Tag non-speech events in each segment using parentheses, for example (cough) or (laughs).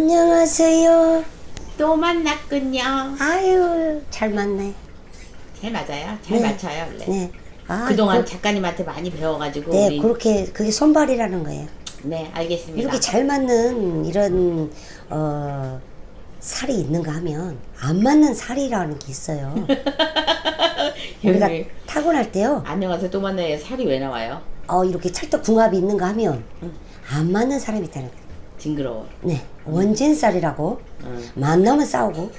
안녕하세요. 또 만났군요. 아유, 잘 맞네. 잘 맞아요. 잘 네. 맞춰요 원래. 네. 아, 그동안 그, 작가님한테 많이 배워가지고 네, 우리 그렇게 그게 손발이라는 거예요. 네 알겠습니다. 이렇게 잘 맞는 이런 어 살이 있는가 하면 안 맞는 살이라는 게 있어요. (laughs) 우리가 타고날 때요. 안녕하세요 또 만나요. 살이 왜 나와요? 어 이렇게 찰떡궁합이 있는가 하면 안 맞는 사람이 있다는 거예요. 징그러워. 네, 원진살이라고 음. 만나면 싸우고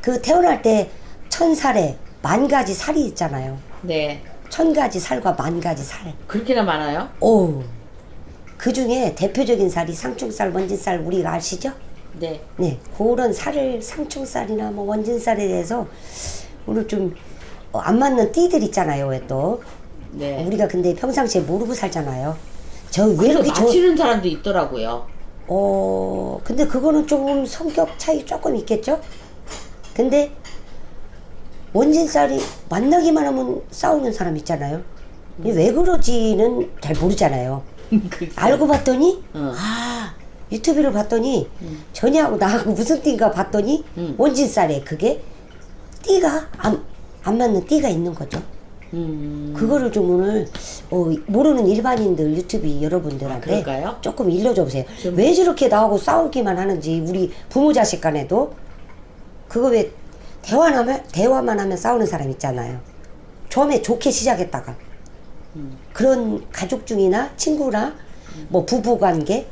그 태어날 때 천 살에 만 가지 살이 있잖아요. 네 천 가지 살과 만 가지 살. 그렇게나 많아요? 오. 그 중에 대표적인 살이 상충살, 원진살 우리가 아시죠? 네. 네, 그런 살을 상충살이나 뭐 원진살에 대해서 오늘 좀 안 맞는 띠들 있잖아요, 왜 또. 네. 우리가 근데 평상시에 모르고 살잖아요. 저 왜 이렇게 저, 맞히는 사람도 있더라고요. 어, 근데 그거는 조금 성격 차이 조금 있겠죠? 근데 원진살이 만나기만 하면 싸우는 사람 있잖아요. 왜 그러지는 잘 모르잖아요. 글쎄. (laughs) 알고 봤더니 응. 아 유튜브를 봤더니 전이하고 나하고 (laughs) 무슨 띠인가 봤더니 응. 원진살에 그게 띠가 안, 안 맞는 띠가 있는 거죠. 음. 그거를 좀 오늘 어, 모르는 일반인들 유튜브 아, 여러분들한테 그럴까요? 조금 일러줘 보세요. 좀- 왜 저렇게 나하고 싸우기만 하는지 우리 부모 자식 간에도 그거 왜 대화만 하면 대화만 하면 싸우는 사람 있잖아요. 처음에 좋게 시작했다가 음. 그런 가족 중이나 친구나 뭐 부부 관계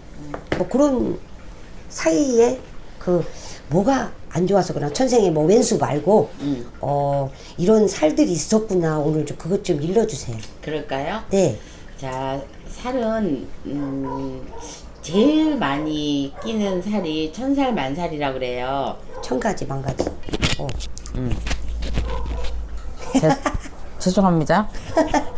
뭐 그런 사이에 그 뭐가 안 좋아서 그나 천생에 뭐 왼수 말고 음. 어 이런 살들이 있었구나 오늘 좀 그것 좀 일러주세요. 그럴까요? 네. 자 살은 음, 제일 많이 끼는 살이 천살 만살이라 그래요. 천 가지 만 가지. 어. (laughs) 죄송합니다. (laughs)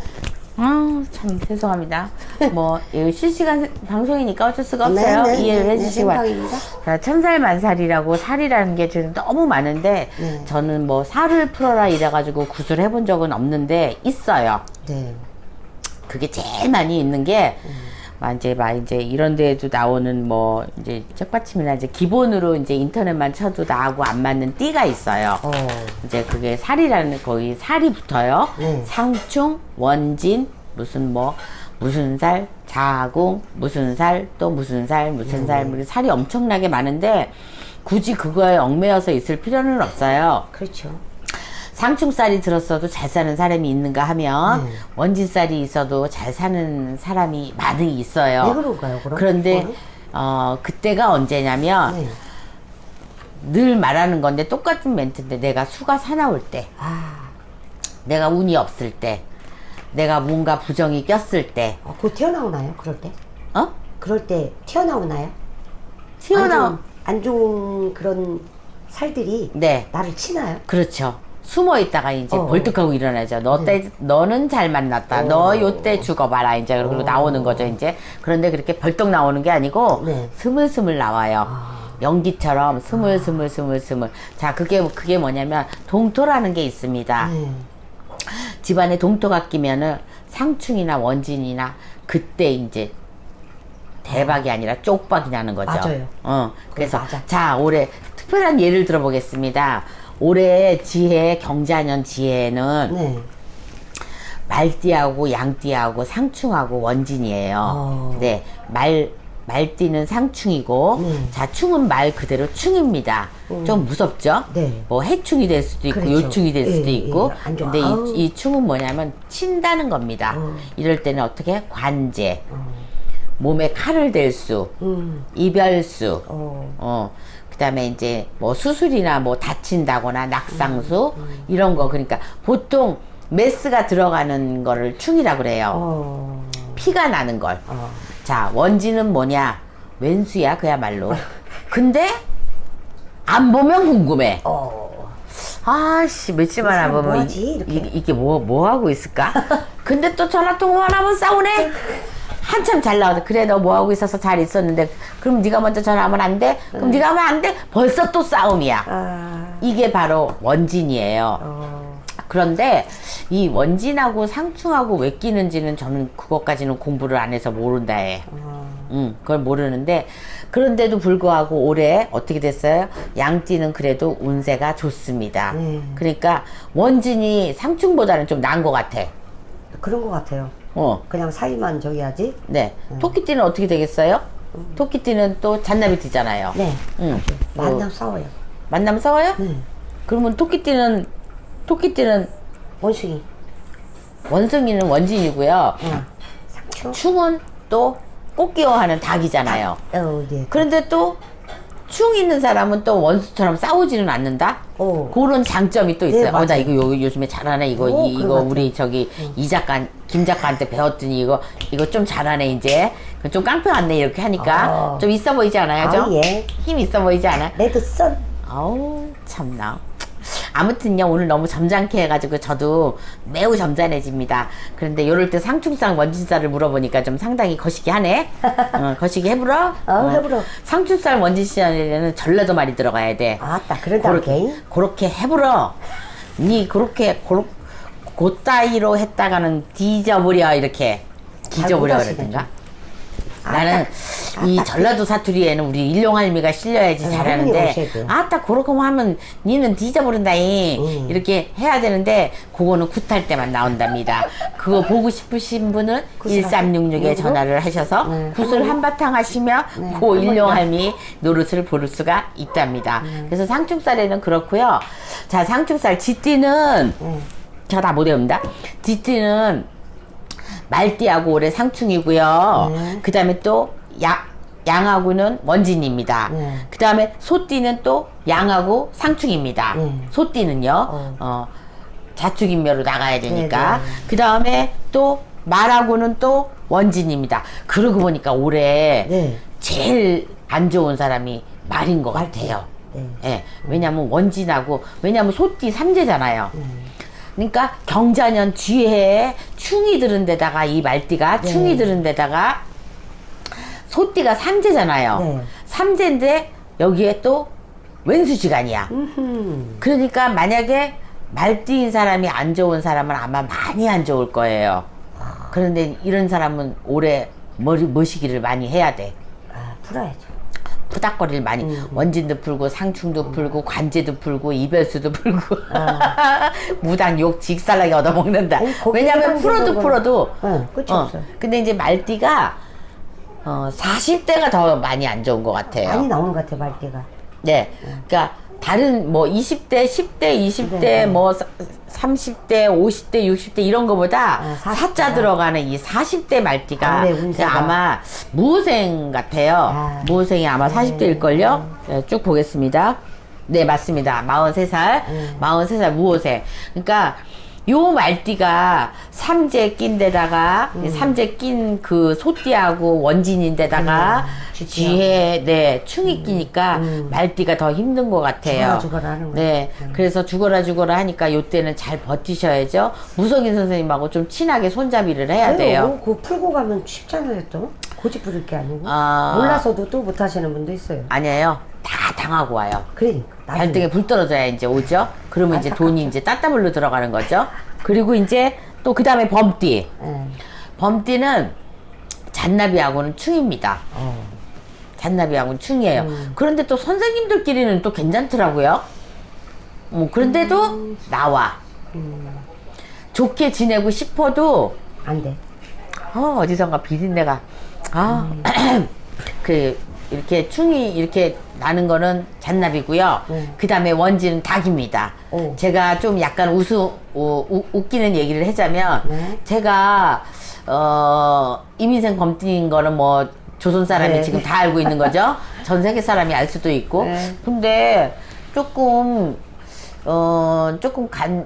아, 참 죄송합니다. 뭐 이거 실시간 방송이니까 어쩔 수가 없어요. 네, 네, 이해를 네, 해주시기 네. 생각입니다. 자, 천살만살이라고 살이라는 게 지금 너무 많은데 네. 저는 뭐 살을 풀어라 이래가지고 구슬 해본 적은 없는데 있어요. 네. 그게 제일 많이 있는 게 막 이제 막 이제 이런 데에도 나오는 뭐 이제 책받침이나 이제 기본으로 이제 인터넷만 쳐도 나하고 안 맞는 띠가 있어요. 어. 이제 그게 살이라는 거기 살이 붙어요. 네. 상충, 원진, 무슨 뭐 무슨 살, 자궁, 무슨 살, 또 무슨 살, 무슨 살, 뭐 살이 엄청나게 많은데 굳이 그거에 얽매여서 있을 필요는 없어요. 그렇죠. 상충살이 들었어도 잘 사는 사람이 있는가 하면 네. 원진살이 있어도 잘 사는 사람이 많이 있어요. 왜 그런가요, 그럼? 그런데 그거는? 어 그때가 언제냐면 네. 늘 말하는 건데 똑같은 멘트인데 내가 수가 사나울 때 아, 내가 운이 없을 때, 내가 뭔가 부정이 꼈을 때, 어, 곧 튀어나오나요? 그럴 때? 어? 그럴 때 튀어나오나요? 튀어나오, 안 좋은, 안 좋은 그런 살들이 네, 나를 치나요? 그렇죠. 숨어 있다가 이제 어. 벌떡하고 일어나죠. 너 때, 너는 잘 만났다. 너 어. 요때 죽어봐라. 이제 그러고 어. 나오는 거죠, 이제. 그런데 그렇게 벌떡 나오는 게 아니고, 네. 스물스물 나와요. 아. 연기처럼 스물스물 스물스물. 자, 그게, 그게 뭐냐면, 동토라는 게 있습니다. 네. 집안에 동토가 끼면은 상충이나 원진이나 그때 이제 대박이 아니라 쪽박이 나는 거죠. 맞아요. 어, 그래서 맞아. 자 올해 특별한 예를 들어보겠습니다. 올해 지혜 경자년 지혜는 네. 말띠하고 양띠하고 상충하고 원진이에요. 어. 네, 말 말띠는 상충이고 네. 자충은 말 그대로 충입니다. 좀 무섭죠? 네. 뭐 해충이 될 수도 있고 그렇죠. 요충이 될 예, 수도 예, 있고 안 좋아. 근데. 이, 이 충은 뭐냐면 친다는 겁니다. 어. 이럴 때는 어떻게 관제, 어. 몸에 칼을 댈 수, 음. 이별수, 어. 어, 그 다음에 이제 뭐 수술이나 뭐 다친다거나 낙상수, 음, 이런 거. 그러니까 보통 메스가 들어가는 거를 충이라 그래요. 어. 피가 나는 걸. 어. 자, 원지는 뭐냐? 왼수야, 그야말로. (laughs) 근데, 안 보면 궁금해. 어. 아씨, 며칠만 안 보면 뭐하지? 이, 이렇게. 이, 게 뭐, 뭐 하고 있을까? (laughs) 근데 또 전화 통화만 하면 싸우네? (laughs) 한참 잘 나오다. 그래, 너 뭐 하고 있어서 잘 있었는데, 그럼 네가 먼저 전화하면 안 돼? 그럼 네가 하면 안 돼? 벌써 또 싸움이야. 아. 이게 바로 원진이에요. 어. 그런데 이 원진하고 상충하고 왜 끼는지는 저는 그것까지는 공부를 안 해서 모른다 해. 어. 음, 그걸 모르는데 그런데도 불구하고 올해 어떻게 됐어요? 양띠는 그래도 운세가 좋습니다. 네. 그러니까 원진이 상충보다는 좀 나은 것 같아. 그런 것 같아요. 어, 그냥 사이만 저기 하지. 네. 토끼띠는 어떻게 되겠어요? 토끼띠는 또 잔나비띠잖아요. 네. 응. 만남 싸워요. 만나면 싸워요? 네. 그러면 토끼띠는 토끼띠는 원숭이. 원숭이는 원진이고요. 어. 상추. 충은 또 꽃기어하는 닭이잖아요. 어, 예. 그런데 또 충 있는 사람은 또 원수처럼 싸우지는 않는다. 어. 그런 장점이 또 네, 있어요. 어, 나 맞아요. 이거 요, 요즘에 잘하네. 이거 오, 이, 그거 이거. 우리 저기 이 작가 김 작가한테 배웠더니 이거 이거 좀 잘하네 이제 좀 깡패 같네 이렇게 하니까 아. 좀 있어 보이지 않아요? 아, 좀? 예. 힘 있어 보이지 않아? 레드 선. 아우 참나. 아무튼요 오늘 너무 점잖게 해가지고 저도 매우 점잖해집니다. 그런데 요럴 때 상충상 원진살을 물어보니까 좀 상당히 거시기 하네. (laughs) 어, 거시기 해불어? 어, 해불어. 상충살 원진살에는 전라도 말이 들어가야 돼. 아따, 그러다 그렇게, 오케이. 그렇게 해불어. 니 그렇게 고로, 고따위로 했다가는 뒤져버려 이렇게 뒤져버려 그러든가. 아, 나는 이 전라도 사투리에는 우리 일용할미가 실려야지 아, 잘하는데. 아따 그렇게 하면 니는 뒤져버린다잉 음. 이렇게 해야 되는데 그거는 굿할 때만 나온답니다 그거 보고 싶으신 분은 굿을 1366에 하세요. 전화를 하셔서 네, 굿을. 한바탕 하시면 네, 그 할머니가. 일용할미 노릇을 부를 수가 있답니다 네. 그래서 상충살에는 그렇고요 자 상충살 쥐띠는 네. 저다 못 외웁니다. 뒤띠는 말띠하고 올해 상충이고요. 네. 그 다음에 또 양, 양하고는 원진입니다. 네. 그 다음에 소띠는 또 양하고 상충입니다. 네. 소띠는요, 어. 어, 자축인묘로 나가야 되니까. 네, 네. 그 다음에 또 말하고는 또 원진입니다. 그러고 보니까 올해 네. 제일 안 좋은 사람이 말인 것. 같아요. 네. 예, 왜냐면 원진하고 왜냐면 소띠 삼재잖아요. 음. 그러니까 경자년 뒤에 충이 들은 데다가 이 말띠가 네. 충이 들은 데다가 소띠가 삼재잖아요. 네. 삼재인데 여기에 또 왼수지간이야. 그러니까 만약에 말띠인 사람이 안 좋은 사람은 아마 많이 안 좋을 거예요. 그런데 이런 사람은 올해 머리 머시기를 많이 해야 돼. 아, 풀어야죠. 푸닥거리를 많이 음. 원진도 풀고 상충도 풀고 관제도 풀고 이별수도 풀고 (laughs) 무당 욕 직살나게 얻어먹는다. 아. 아니, 거기 왜냐면 해당되는 풀어도 거는- 풀어도 응, 끝이 없어요. 근데 이제 말띠가 어 40대가 더 많이 안 좋은 것 같아요. 많이 나오는 것 같아, 말띠가. 네. 그러니까 다른 뭐 20대, 10대, 20대, 네. 뭐 사- 30대, 50대, 60대 이런 거보다 아, 40대. 사자 들어가는 이 40대 말띠가 아, 네, 운세가. 아마 무생 같아요. 아. 무생이 아마 네. 40대일걸요? 네, 쭉 보겠습니다. 네, 맞습니다. 43살, 네. 43살 무호생. 그러니까 요 말띠가 삼재 낀 데다가 음. 삼재 낀 그 소띠하고 원진인데다가 음. 뒤에 네 충이 끼니까 음. 말띠가 더 힘든 것 같아요. 죽어라, 죽어라 하는 거예요. 네, 음. 그래서 죽어라 죽어라 하니까 요때는 잘 버티셔야죠. 무석인 선생님하고 좀 친하게 손잡이를 해야 돼요. 그거 풀고 가면 쉽잖아요, 또. 고집 부릴 게 아니고. 아. 몰라서도 또 못하시는 분도 있어요. 아니에요. 다 당하고 와요. 그러니까. 나중에. 발등에 불 떨어져야 이제 오죠. 그러면 이제 돈이 이제 따따블로 들어가는 거죠. 그리고 이제 또 그 다음에 범띠. 예. 범띠는 잔나비하고는 충입니다. 어. 잔나비하고는 충이에요. 음. 그런데 또 선생님들끼리는 또 괜찮더라고요. 뭐 그런데도 음. 나와. 좋게 지내고 싶어도 안 돼. 어, 어디선가 비린내가 아, (clears throat) 그 이렇게 충이 이렇게 나는 거는 잔나비고요. 네. 그 다음에 원지는 닭입니다. 오. 제가 좀 약간 우수 우, 우- 웃기는 얘기를 하자면 네. 제가 어 이민생 범띠인 거는 뭐 조선 사람이 네. 지금 다 알고 있는 거죠. (laughs) 전 세계 사람이 알 수도 있고. 네. 근데 조금 어 조금 간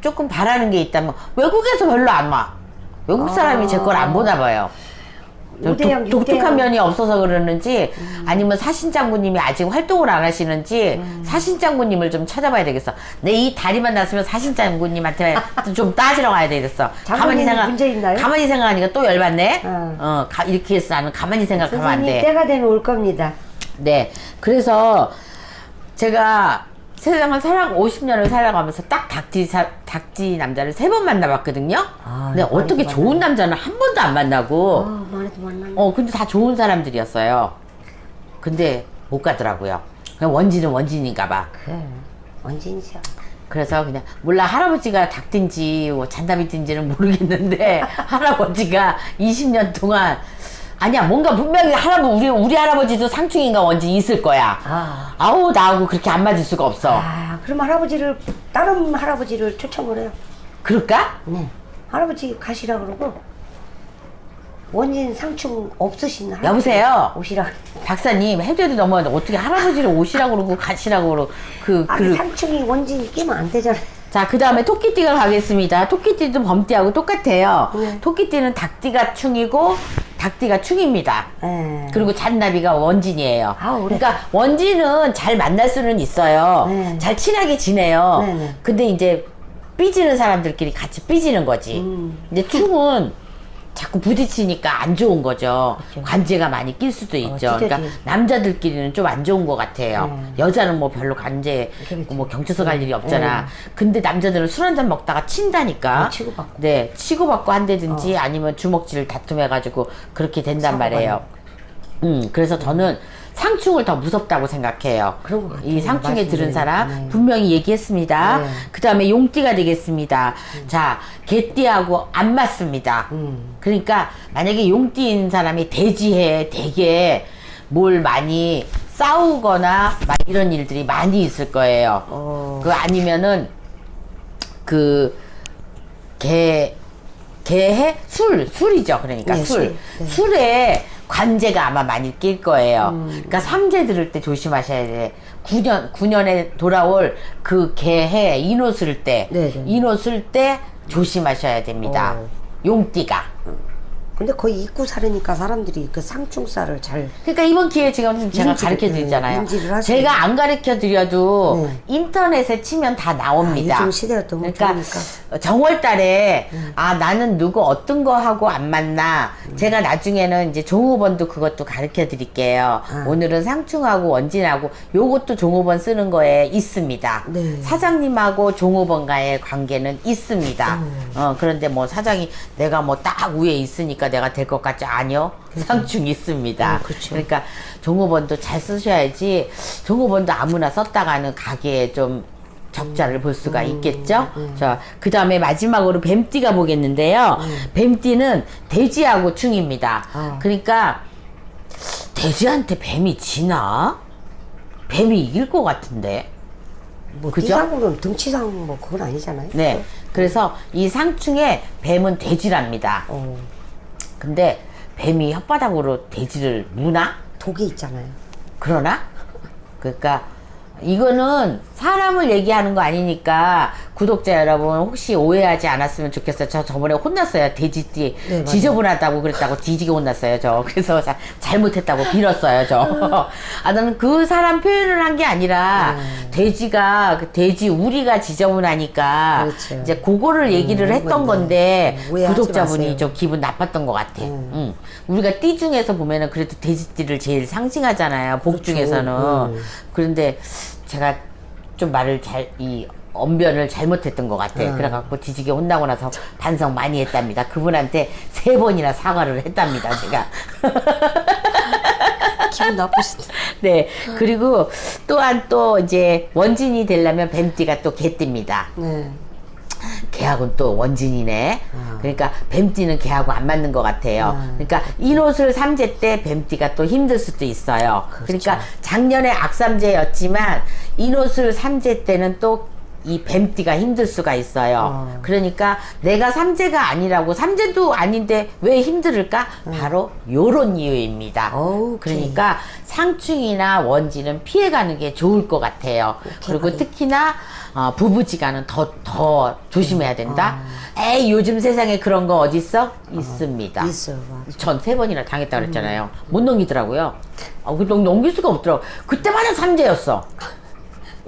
조금 바라는 게 있다면 외국에서 별로 안 와. 외국 사람이 제 걸 안 보나 봐요. 좀 우대형, 독, 독특한 육대형. 면이 없어서 그러는지 아니면 사신 장군님이 아직 활동을 안 하시는지 사신 장군님을 좀 찾아봐야 되겠어. 내 이 다리만 났으면 사신 장군님한테 (laughs) 좀 따지러 가야 되겠어. 가만히 장군님이 생각. 문제 있나요? 가만히 생각하니까 또 열받네. 어. 어, 가- 이렇게 해서 나는 가만히 생각하면 안 선생님 돼. 때가 되면 올 겁니다. 네. 그래서 제가 세상을 살아 50년을 살아가면서 딱 닭지 사, 닭지 남자를 세 번 만나봤거든요. 아, 근데 어떻게 만나네. 좋은 남자는 한 번도 안 만나고 어, 많이도 만났네. 어, 근데 다 좋은 사람들이었어요. 근데 못 가더라고요. 그냥 원진은 원진인가 봐. 그래. 원진이죠. 그래서 그냥 몰라 할아버지가 닭든지 뭐 잔다비든지는 모르겠는데 (laughs) 할아버지가 20년 동안 아니야 뭔가 분명히 할아버지 우리 우리 할아버지도 상충인가 원진 있을 거야. 아. 아우 나하고 그렇게 안 맞을 수가 없어. 아, 그럼 할아버지를, 다른 할아버지를 초청을 해요. 그럴까? 네. 할아버지 가시라 그러고, 원진 상충 없으신 할아버지. 여보세요. 오시라. 박사님 해줘도 너무 어떻게 할아버지를 오시라고 그러고 가시라고 그러고 그 아니, 그. 상충이 원진이 끼면 안 되잖아. 자, 그 다음에 토끼띠가 가겠습니다. 토끼띠도 범띠하고 똑같아요. 네. 토끼띠는 닭띠가 충이고, 닭띠가 충입니다. 예. 그리고 잔나비가 원진이에요. 아. 그러니까 원진은 잘 만날 수는 있어요. 네. 잘 친하게 지내요. 네, 네. 근데 이제 삐지는 사람들끼리 같이 삐지는 거지. 음. 근데 충은 자꾸 부딪히니까 안 좋은 거죠. 그렇죠. 관제가 많이 낄 수도 있죠. 찢어지기. 그러니까 남자들끼리는 좀 안 좋은 것 같아요. 네. 여자는 뭐 별로 관제, 그렇죠. 뭐 경찰서 갈 일이 없잖아. 근데 남자들은 술 한 잔 먹다가 친다니까. 어, 치고받고. 네, 치고받고 한다든지 아니면 주먹질 다툼해가지고 그렇게 된단 말이에요. 음, 그래서 저는 상충을 더 무섭다고 생각해요. 그런 것 같아요. 이 상충에 들은 사람 네. 분명히 얘기했습니다. 네. 음. 그 다음에 용띠가 되겠습니다. 자, 개띠하고 안 맞습니다. 음. 그러니까 만약에 용띠인 사람이 대지해 되게 뭘 많이 싸우거나 막 이런 일들이 많이 있을 거예요. 어. 그 아니면은 그 개, 개해? 술, 술이죠. 그러니까 네, 술. 술. 네. 술에 관제가 아마 많이 낄 거예요. 그러니까 삼재 들을 때 조심하셔야 돼. 9년, 9년에 돌아올 그 개해, 인옷을 때, 네, 네. 인옷을 때 조심하셔야 됩니다. 어. 용띠가. 근데 거의 입고 살으니까 사람들이 그 상충살을 잘 그러니까 이번 기회에 지금 제가 인지를, 가르쳐 드리잖아요. 네, 인지를. 제가 안 가르쳐 드려도 네. 인터넷에 치면 다 나옵니다. 아, 요즘 시대가 너무 그러니까 좋으니까. 정월 달에 음. 아 나는 누구 어떤 거 하고 안 만나. 제가 나중에는 이제 종업원도 그것도 가르쳐 드릴게요. 아. 오늘은 상충하고 원진하고 요것도 종업원 쓰는 거에 있습니다. 네. 사장님하고 종업원과의 관계는 있습니다. 음. 어, 그런데 뭐 사장이 내가 뭐 딱 위에 있으니까 내가 될 것 같지 아니요. 상충 있습니다. 어, 그쵸. 그러니까 종업원도 잘 쓰셔야지 종업원도 아무나 썼다가는 가게에 좀 적자를 볼 수가 음. 있겠죠. 자, 그 다음에 마지막으로 뱀띠가 보겠는데요. 뱀띠는 돼지하고 충입니다. 아. 그러니까 돼지한테 뱀이 지나? 뱀이 이길 것 같은데. 뭐 그죠? 띠상으로는 등치상 뭐 그건 아니잖아요. 네. 그래서 이 상충에 뱀은 돼지랍니다. 어, 근데 뱀이 혓바닥으로 돼지를 무나? 독이 있잖아요. 그러나? 그러니까 이거는 사람을 얘기하는 거 아니니까 구독자 여러분 혹시 오해하지 않았으면 좋겠어요. 저 저번에 혼났어요. 돼지띠 네. 지저분하다고 그랬다고 뒤지게 혼났어요. 저 (laughs) 그래서 자- 잘못했다고 빌었어요. 저. 아 나는 그 사람 표현을 한 게 아니라 네. 돼지가 그 돼지 우리가 지저분하니까 그렇죠. 이제 그거를 얘기를 음, 했던 건데. 음, 구독자분이. 좀 기분 나빴던 것 같아. 음. 응. 우리가 띠 중에서 보면은 그래도 돼지띠를 제일 상징하잖아요. 복 그렇죠. 중에서는. 음. 그런데 제가 좀 말을 잘, 이 언변을 잘못했던 것 같아. 음. 그래갖고 뒤지게 혼나고 나서 반성 많이 했답니다. 그분한테 세 번이나 사과를 했답니다. 제가. (laughs) 기분 나쁘시다. 네. 그리고 또한 또 이제 원진이 되려면 뱀띠가 또 개띠입니다. 네. 개하고는 또 원진이네. 그러니까 뱀띠는 개하고 안 맞는 것 같아요. 아. 그러니까 인옷을 삼재 때 뱀띠가 또 힘들 수도 있어요. 그렇죠. 그러니까 작년에 악삼재였지만 인옷을 삼재 때는 또 이 뱀띠가 힘들 수가 있어요. 어. 그러니까 내가 삼재가 아니라고 삼재도 아닌데 왜 힘들을까? 바로 요런 이유입니다. 어. 오케이. 그러니까 상충이나 원진은 피해가는 게 좋을 것 같아요. 그리고 특히나 어, 부부지간은 더, 더 조심해야 된다. 에이, 요즘 세상에 그런 거 어딨어? 있습니다. 있어요. 맞아. 전 세 번이나 당했다 그랬잖아요. 못 넘기더라고요. 아, 그 넘- 넘길 수가 없더라고. 그때마다 삼재였어.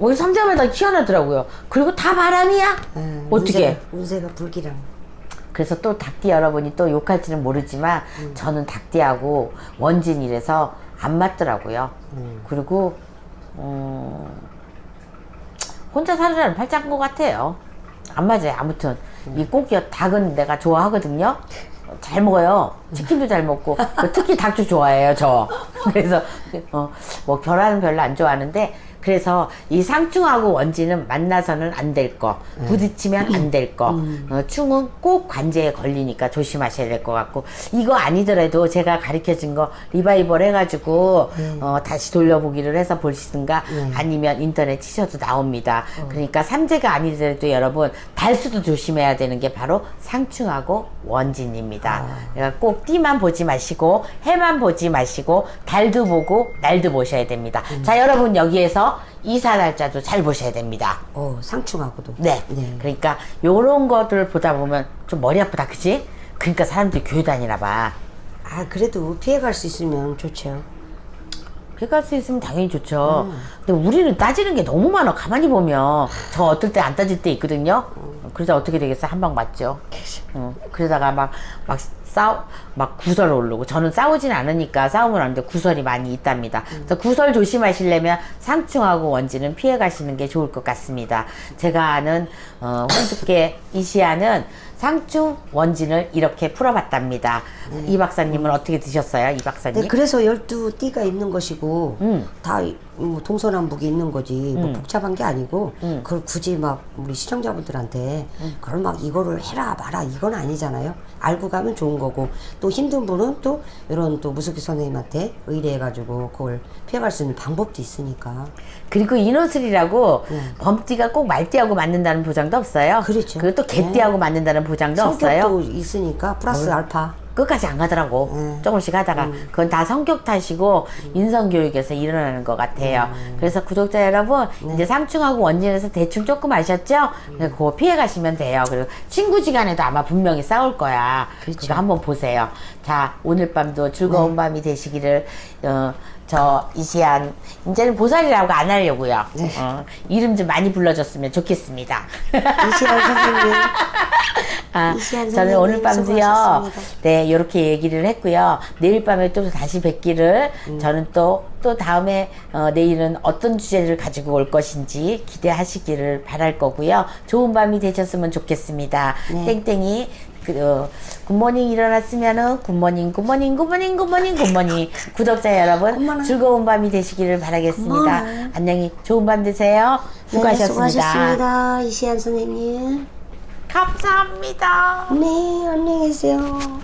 왜 삼재마다 희한하더라고요. 그리고 다 바람이야? 네, 어떻게? 운세가, 운세가 불기랑. 그래서 또 닭띠 여러분이 또 욕할지는 모르지만 저는 닭띠하고 원진이라서 안 맞더라고요. 그리고 음, 혼자 사느라는 팔짱 것 같아요. 안 맞아요. 아무튼 이 꼭이요 닭은 내가 좋아하거든요. 잘 먹어요. 치킨도 잘 먹고 (laughs) 특히 닭도 좋아해요. 저 그래서 어, 뭐 결혼은 별로 안 좋아하는데 그래서 이 상충하고 원지는 만나서는 안 될 거, 부딪히면 안 될 거, 어, 충은 꼭 관제에 걸리니까 조심하셔야 될 것 같고. 이거 아니더라도 제가 가르쳐 준 거 리바이벌 해가지고 어, 다시 돌려보기를 해서 보시든가 아니면 인터넷 치셔도 나옵니다. 그러니까 삼재가 아니더라도 여러분 달수도 조심해야 되는 게 바로 상충하고 원진입니다. 그러니까 꼭 띠만 보지 마시고 해만 보지 마시고 달도 보고 날도 보셔야 됩니다. 자 여러분 여기에서 이사 날짜도 잘 보셔야 됩니다. 어, 상충하고도. 네. 네. 그러니까 요런 것들 보다 보면 좀 머리 아프다 그치? 그러니까 사람들이 교회 다니나 봐. 아, 그래도 피해갈 수 있으면 좋죠. 피할 수 있으면 당연히 좋죠. 근데 우리는 따지는 게 너무 많아. 가만히 보면 저 어떨 때 안 따질 때 있거든요. 그러다 어떻게 되겠어? 한 방 맞죠. 어, 그러다가 막, 막 싸우, 막 구설 오르고. 저는 싸우진 않으니까 안 돼. 구설이 많이 있답니다. 그래서 구설 조심하시려면 상충하고 원지는 피해 가시는 게 좋을 것 같습니다. 제가 아는, 어, 홍두깨 이시아는 상충 원진을 이렇게 풀어봤답니다. 이 박사님은 어떻게 드셨어요? 이 박사님? 네, 그래서 열두 띠가 있는 것이고 음. 다뭐 동서남 북이 있는 거지. 뭐 복잡한 게 아니고 그걸 굳이 막 우리 시청자분들한테 그걸 막 이거를 해라 마라 이건 아니잖아요. 알고 가면 좋은 거고. 또 힘든 분은 또 이런 또 무속기 선생님한테 의뢰해가지고 그걸 피해갈 수 있는 방법도 있으니까. 그리고 인호술이라고 범띠가 꼭 말띠하고 맞는다는 보장도 없어요. 그렇죠. 리고 또 개띠하고 맞는다는 보장도 없어요. 성격도 있으니까 플러스 알파 끝까지 안 가더라고. 음. 조금씩 하다가 그건 다 성격 탓이고 인성 교육에서 일어나는 것 같아요. 음. 그래서 구독자 여러분 네. 이제 상충하고 원진에서 대충 조금 아셨죠? 음. 네, 그거 피해 가시면 돼요. 그리고 친구 지간에도 아마 분명히 싸울 거야. 그렇죠. 그거 한번 보세요. 자 오늘 밤도 즐거운 네. 밤이 되시기를 어, 저 이시안 이제는 보살이라고 안 하려고요. 네. 어, 이름 좀 많이 불러줬으면 좋겠습니다. 이시안 선생님 (laughs) 아, 이시안 저는 선생님 오늘 밤도요, 수고하셨습니다. 네, 이렇게 얘기를 했고요. 내일 밤에 또 다시 뵙기를 음. 저는 또, 또 다음에, 어, 내일은 어떤 주제를 가지고 올 것인지 기대하시기를 바랄 거고요. 좋은 밤이 되셨으면 좋겠습니다. 네. 땡땡이, 그, 어, 굿모닝 일어났으면은 굿모닝, 굿모닝, 굿모닝, 굿모닝, 굿모닝. 구독자 여러분, 굿모닝. 즐거운 밤이 되시기를 바라겠습니다. 굿모닝. 안녕히 좋은 밤 되세요. 수고하셨습니다. 네, 수고하셨습니다 이시안 선생님 감사합니다. 네 안녕히 계세요